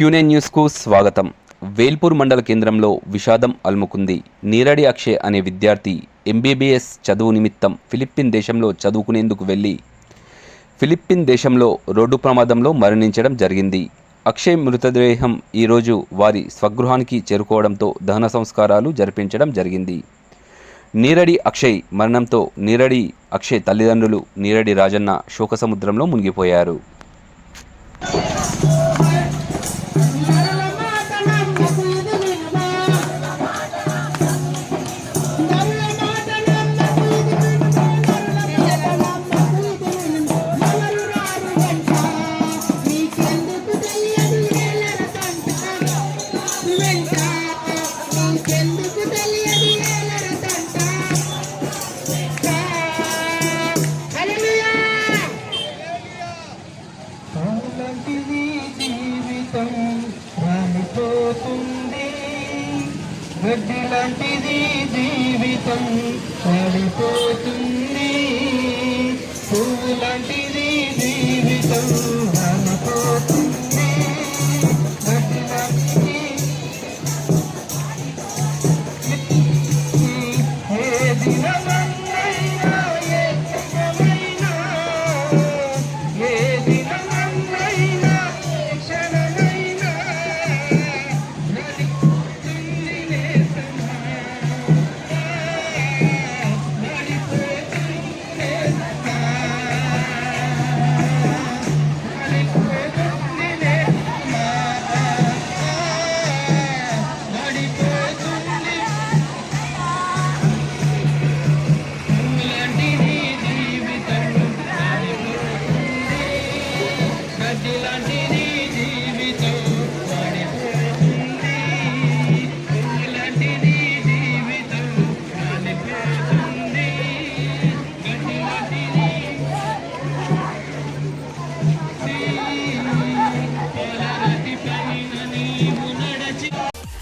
క్యూనే న్యూస్కు స్వాగతం. వేల్పూర్ మండల కేంద్రంలో విషాదం అలుముకుంది. నీరడి అక్షయ్ అనే విద్యార్థి ఎంబీబీఎస్ చదువు నిమిత్తం ఫిలిప్పీన్ దేశంలో చదువుకునేందుకు వెళ్ళి ఫిలిప్పీన్ దేశంలో రోడ్డు ప్రమాదంలో మరణించడం జరిగింది. అక్షయ్ మృతదేహం ఈరోజు వారి స్వగృహానికి చేరుకోవడంతో దహన సంస్కారాలు జరిపించడం జరిగింది. నీరడి అక్షయ్ మరణంతో నీరడి అక్షయ్ తల్లిదండ్రులు నీరడి రాజన్న శోకసముద్రంలో మునిగిపోయారు. పాలంటిది జీవితం రాలిపోతుంది. గడ్డి లాంటిది జీవితం రాలిపోతుంది. పువ్వు లాంటిది జీవితం